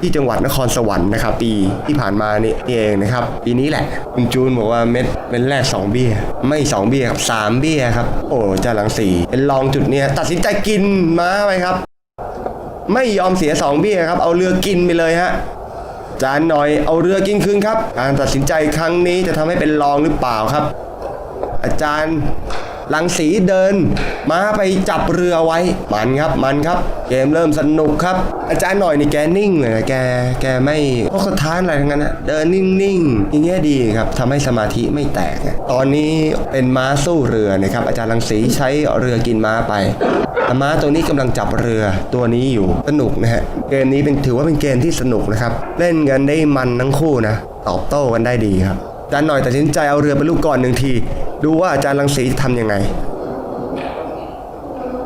ที่จังหวัดนครสวรรค์นะครับ ปีที่ผ่านมานี่เองนะครับ ปีนี้แหละ คุณจูนบอกว่าเม็ดเป็นแรกสองเบี้ย ไม่สองเบี้ยครับสามเบี้ยครับ โอ้จ้าหลังสีเป็นลองจุดเนี้ยตัดสินใจกินม้าไปครับ ไม่ยอมเสียสองเบี้ยครับ เอาเรือกินไปเลยฮะจานหน่อยเอาเรือกินคืนครับ การตัดสินใจครั้งนี้จะทำให้เป็นรองหรือเปล่าครับ อาจารย์ ลังสีเดินมาไปจับเรือไว้ มันครับมันครับ เกมเริ่มสนุกครับ อาจารย์หน่อยนี่แกนิ่งเลยนะแกแกไม่พวกสถานอะไรทั้งนั้นนะเดินนิ่งๆอย่างเงี้ยดีครับทำให้สมาธิไม่แตก ตอนนี้เป็นม้าสู้เรือนะครับ อาจารย์ลังสีใช้เรือกินม้าไปม้าตัวนี้กำลังจับเรือตัวนี้อยู่สนุกนะฮะเกมนี้เป็นถือว่าเป็นเกมที่สนุกนะครับ เล่นกันได้มันทั้งคู่นะ ตอบโต้กันได้ดีครับอาจารย์หน่อยตัดสินใจเอาเรือไปลูกก่อนหนึ่งที ดูว่าอาจารย์รังสีทำยังไง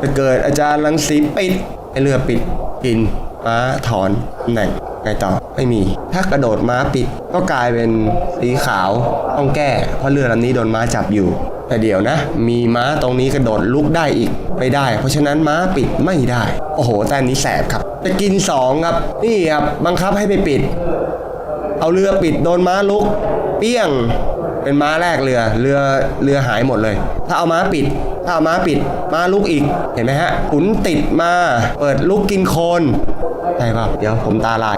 จะเกิดอาจารย์รังสีปิดไอเรือปิดกินม้าถอนตำแหน่งไงต่อไม่มี ถ้ากระโดดม้าปิดก็กลายเป็นสีขาวต้องแก้ เพราะเรือลำนี้โดนม้าจับอยู่ แต่เดี๋ยวนะ มีม้าตรงนี้กระโดดลุกได้อีกไม่ได้ เพราะฉะนั้นม้าปิดไม่ได้ โอ้โหแต่นนี้แสบครับ จะกินสองครับนี่ครับบังคับให้ไปปิด เอาเรือปิดโดนม้าลุก เปี้ยง เป็นม้าแรกเรือ เรือเรือหายหมดเลย ถ้าเอาม้าปิด ถ้าเอาม้าปิด ม้าลุกอีก เห็นไหมฮะ ขุนติดมา เปิดลุกกินโคนใช่ป่ะเดี๋ยวผมตาลาย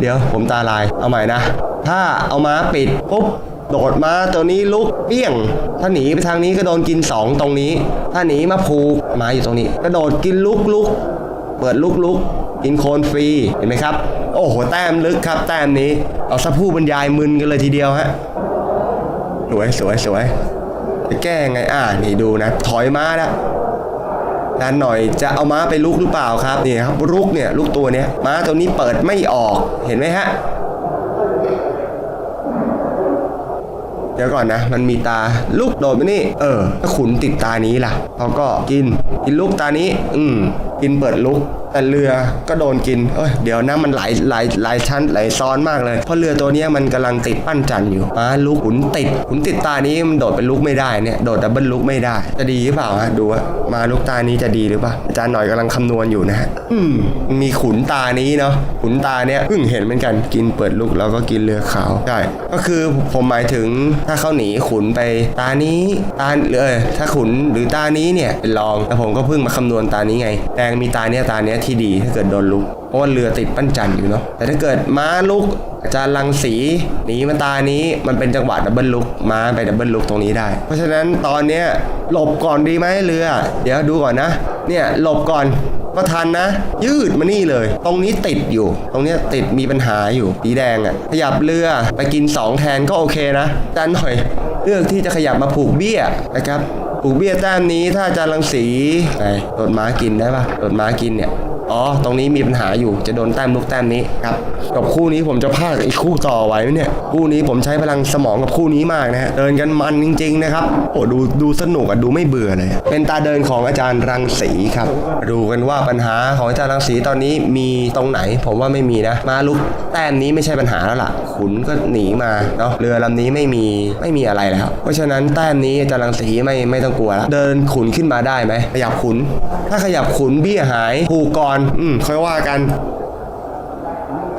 เดี๋ยวผมตาลาย เอาใหม่นะ ถ้าเอาม้าปิดปุ๊บโดดมาตัวนี้ลุกเปี้ยง ถ้าหนีไปทางนี้ก็โดนกินสองตรงนี้ ถ้าหนีมาผูกม้าอยู่ตรงนี้ กระโดดกินลุกลุก เปิดลุกลุกกินโคนฟรี เห็นไหมครับ โอ้โห แต้มลึกครับ แต้มนี้ เอาซะผู้บรรยายมึนกันเลยทีเดียวฮะ สวยสวยสวยจะแก้ไงอ่านี่ดูนะ ถอยม้าล้วด้านหน่อยจะเอาม้าไปลุกหรือเปล่าครับนี่ครับลุกเนี่ยลุกตัวเนี้ยม้าตัวนี้เปิดไม่ออกเห็นไหมฮะเดี๋ยวก่อนนะ มันมีตาลูกโดดไปนี่ เออ ถ้าขุนติดตานี้ล่ะเขาก็กิน กินลูกตานี้ อืม กินเปิดลุก แต่เรือก็โดนกินเอ้ยเดี๋ยวนะมันหลายหลายหลายชั้นหลายซ้อนมากเลย เพราะเรือตัวนี้มันกำลังติดปั้นจันอยู่มาลุกขุนติดขุนติดตานี้มันโดดเป็นลุกไม่ได้เนี่ยโดดดับเบิลลุกไม่ได้ จะดีหรือเปล่าฮะดูว่ามาลุกตานี้จะดีหรือเปล่าอาจารย์หน่อยกำลังคำนวณอยู่นะฮะอืมมีขุนตานี้เนาะขุนตาเนี้ยเพิ่งเห็นเหมือนกันกินเปิดลุกแล้วก็กินเรือขาวใช่ก็คือผมหมายถึงถ้าเขาหนีขุนไปตานี้ตาเออถ้าขุนหรือตานี้เนี่ยเป็นรองแล้วผมก็เพิ่งมาคำนวณตานี้ไงแดงมีตาเนี้ยตาเนี้ยที่ดีถ้าเกิดโดนลุกเพราะว่าเรือติดปั้นจันอยู่เนาะแต่ถ้าเกิดม้าลุกอาจารย์ลังสีหนีมาตานี้มันเป็นจังหวะดับเบิลลุกม้าไปดับเบิลลุกตรงนี้ได้ เพราะฉะนั้นตอนเนี้ยหลบก่อนดีไหมเรือ เดี๋ยวดูก่อนนะเนี่ยหลบก่อนก็ทันนะ ยืดมานี่เลย ตรงนี้ติดอยู่ ตรงเนี้ยติดมีปัญหาอยู่สีแดงอะ่ะขยับเรือไปกิน 2 แทนก็โอเคนะอาจารย์หน่อยเลือกที่จะขยับมาผูกเบี้ยนะครับผูกเบี้ยแต้มนี้ถ้าอาจารย์รังสีไหนโดดม้ากินได้ปะโดดม้ากินเนี่ย อ๋อ ตรงนี้มีปัญหาอยู่ จะโดนแต้มลูกแต้มนี้ครับ กับคู่นี้ผมจะพากอีกคู่ต่อไว้ไหมเนี่ย คู่นี้ผมใช้พลังสมองกับคู่นี้มากนะฮะ เดินกันมันจริงๆนะครับ โอ้ดูดูสนุกอะดูไม่เบื่อเลย เป็นตาเดินของอาจารย์รังสีครับ ดูกันว่าปัญหาของอาจารย์รังสีตอนนี้มีตรงไหน ผมว่าไม่มีนะ มาลุกแต้มนี้ไม่ใช่ปัญหาแล้วล่ะ ขุนก็หนีมาเนาะ เรือลำนี้ไม่มีไม่มีอะไรแล้ว เพราะฉะนั้นแต้มนี้อาจารย์รังสีไม่ไม่ต้องกลัวแล้วเดินขุนขึ้นมาได้ไหมขยับขุน ถ้าขยับขุนเบี้ยหายผูกก่อนอืมค่อยว่ากัน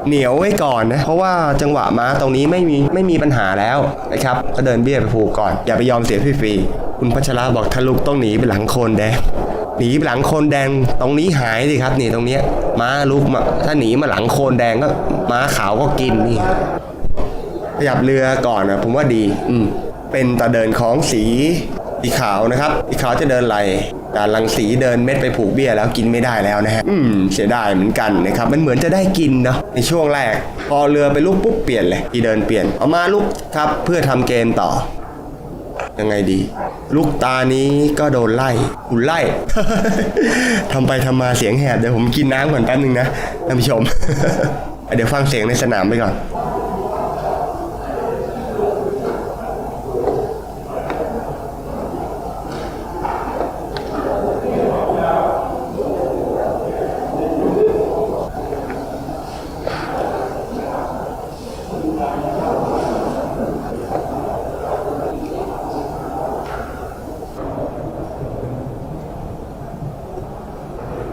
เหนียวไว้ก่อนนะ เพราะว่าจังหวะม้าตรงนี้ไม่มีไม่มีปัญหาแล้วนะครับ ก็เดินเบี้ยไปผูกก่อน อย่าไปยอมเสียฟรีๆคุณพัชราบอกทะลุต้องหนีไปหลังโคนแดงหนีไปหลังโคนแดงตรงนี้หายสิครับ นี่ตรงเนี้ยม้าลุกมาถ้าหนีมาหลังโคนแดงก็ม้าขาวก็กินนี่ขยับเรือก่อนนะผมว่าดี อืมเป็นตาเดินของสี สีขาวนะครับสีขาวจะเดินไหลแต่ลังสีเดินเม็ดไปผูกเบี้ยแล้วกินไม่ได้แล้วนะฮะอืมเสียดายเหมือนกันนะครับมันเหมือนจะได้กินเนาะในช่วงแรก พอเรือไปลุกปุ๊บเปลี่ยนเลยที่เดินเปลี่ยนเอามาลุกครับเพื่อทำเกมต่อยังไงดี ลูกตานี้ก็โดนไล่หุ่นไล่ ทำไปทำมาเสียงแหบเดี๋ยวผมกินน้ำก่อนแป๊บนึงนะท่านผู้ชม เดี๋ยวฟังเสียงในสนามไปก่อน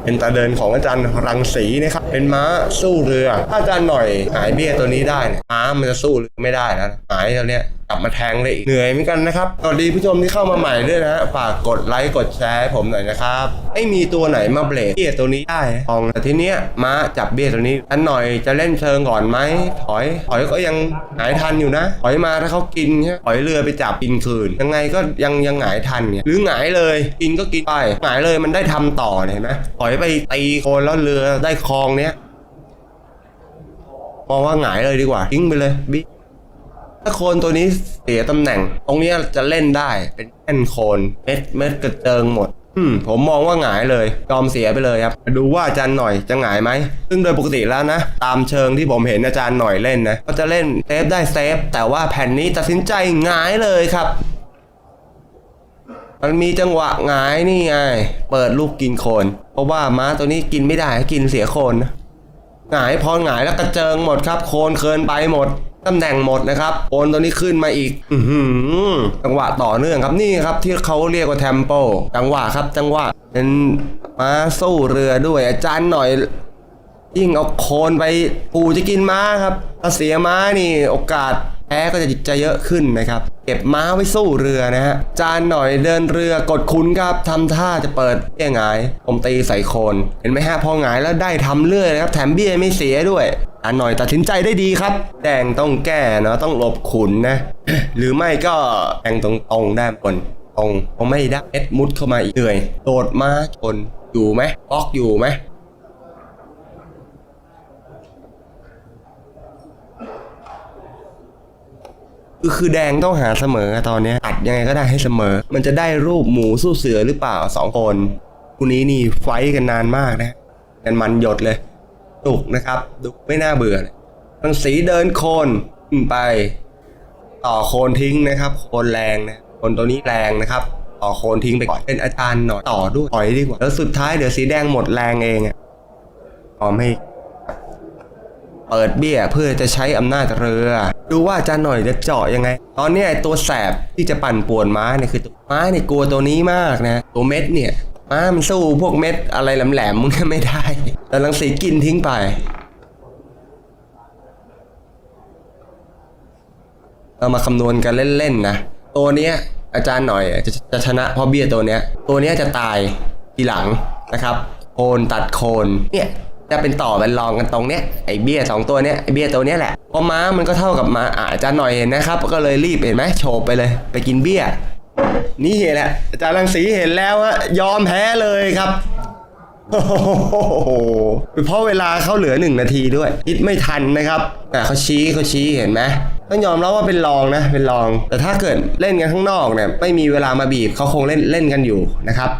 เป็นตาเดินของอาจารย์รังสีนะครับ เป็นม้าสู้เรือ ถ้าอาจารย์หน่อยหายเบี้ยตัวนี้ได้เนี่ยม้ามันจะสู้เรือไม่ได้แล้วนะหายตัวเนี้ย กลับมาแทงเลยอีกเหนื่อยเหมือนกันนะครับสวัสดีผู้ชมที่เข้ามาใหม่ด้วยนะฮะฝากกดไลค์กดแชร์ให้ผมหน่อยนะครับไม่มีตัวไหนมาเบรกเบี้ยตัวนี้ได้ทองแต่ทีเนี้ยมาจับเบี้ยตัวนี้อันหน่อยจะเล่นเชิงก่อนไหมถอยถอยก็ยังหายทันอยู่นะถอยมาถ้าเขากินใช่ไหมถอยเรือไปจับกินคืน ยังไงก็ยังยังหงายทันเนี่ยหรือหงายเลยกินก็กินไปหงายเลยมันได้ทำต่อเห็นไหมถอยไปตีโคนแล้วเรือได้คลองเนี้ยมองว่าหงายเลยดีกว่าทิ้งไปเลยบิ๊ ถ้าโคนตัวนี้เสียตำแหน่ง ตรงนี้จะเล่นได้เป็นแอนโคนเม็ดเม็ดกระเจิงหมดอืมผมมองว่าหงายเลยยอมเสียไปเลยครับดูว่าอาจารย์หน่อยจะหงายไหมซึ่งโดยปกติแล้วนะ ตามเชิงที่ผมเห็นอาจารย์หน่อยเล่นนะก็จะเล่นเซฟได้เซฟแต่ว่าแผ่นนี้ตัดสินใจหงายเลยครับ มันมีจังหวะหงายนี่ไงเปิดลูกกินโคน เพราะว่าม้าตัวนี้กินไม่ได้กินเสียโคนหงายพอหงายแล้วกระเจิงหมดครับ โคนเคินไปหมด ตำแหน่งหมดนะครับโอนตัวนี้ขึ้นมาอีกอืจังหวะต่อเนื่องครับนี่ครับที่เขาเรียกว่าเทมโปจังหวะครับจังหวะเป็นมาสู้เรือด้วยอาจารย์หน่อย ยิ่งเอาโคนไปปูจะกินม้าครับถ้าเสียม้านี่โอกาส แพ้ก็จะจะเยอะขึ้นนะครับ เก็บม้าไว้สู้เรือนะฮะ จานหน่อยเดินเรือกดคุ้นครับทำท่าจะเปิดเบี้ยงาย ผมตีใส่โคน เห็นไหมฮะพอหงายแล้วได้ทำเรื่อยนะครับ แถมเบี้ยไม่เสียด้วยจานหน่อยตัดสินใจได้ดีครับ แดงต้องแก้เนาะต้องหลบขุนนะ หรือไม่ก็แทงตรงๆได้บนตรงคงไม่ได้เอ็ดมุดเข้ามาอีกเหนื่อยโดดมาชนอยู่ไหมบล็อกอยู่ไหม คือคือแดงต้องหาเสมอตอนนี้ตัดยังไงก็ได้ให้เสมอ มันจะได้รูปหมูสู้เสือหรือเปล่าสองคนคู่นี้นี่ไฟท์กันนานมากนะกันมันหยดเลยดุกนะครับดุกไม่น่าเบื่อเลยทั้งสีเดินโคนขึ้นไป ต่อโคนทิ้งนะครับ โคนแรงนะโคนตัวนี้แรงนะครับต่อโคนทิ้งไปก่อนเป็นอาจารย์หน่อยต่อด้วยถอยดีกว่าแล้วสุดท้ายเดี๋ยวสีแดงหมดแรงเองอะพร้อมให้ เปิดเบี้ยเพื่อจะใช้อำนาจเรือ ดูว่าอาจารย์หน่อยจะเจาะยังไง ตอนนี้ไอตัวแสบที่จะปั่นป่วนม้าเนี่ยคือตัวม้าเนี่ยกลัวตัวนี้มากนะ ตัวเม็ดเนี่ยม้ามันสู้พวกเม็ดอะไรแหลมๆมึงไม่ได้ แต่ลังสีกินทิ้งไปเรามาคำนวณกันเล่นๆนะ ตัวเนี้ยอาจารย์หน่อยจะจะชนะเพราะเบี้ยตัวเนี้ย ตัวเนี้ยจะตายทีหลังนะครับโคนตัดโคนเนี่ย จะเป็นต่อเป็นรองกันตรงเนี้ยไอเบี้ยสองตัวเนี้ยไอเบี้ยตัวเนี้ยแหละเพราะม้ามันก็เท่ากับมาอาจารย์หน่อยเห็นนะครับ ก็เลยรีบเห็นไหมโฉบไปเลย ไปกินเบี้ย นี่แหละอาจารย์รังสีเห็นแล้วอะยอมแพ้เลยครับโอ้โหเพราะเวลาเขาเหลือหนึ่งนาทีด้วยคิดไม่ทันนะครับแต่เขาชี้เขาชี้เห็นไหมต้องยอมรับว่าเป็นรองนะเป็นรอง แต่ถ้าเกิดเล่นกันข้างนอกเนี่ยไม่มีเวลามาบีบเขาคงเล่นเล่นกันอยู่นะครับ